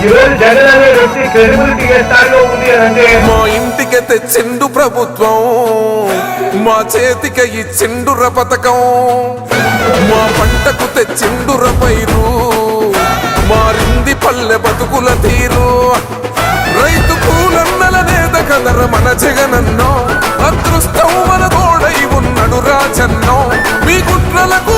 ఈరోజు జగన్ అనే వ్యక్తి క్రెడిబిలిటీ ఏ స్థాయిలో ఉంది అని అంటే మా ఇంటికి తెచ్చిండు ప్రభుత్వం మా చేతికి ఇచ్చిండుర పథకం మా పంటకు తెచ్చిండుర పైరు మారింది పల్లె బతుకుల తీరు. రైతు పూలన్నల నేత కదర మన జగనన్నో అదృష్టం మన తోడై ఉన్నడు రాజన్నో మీ కుట్రలకు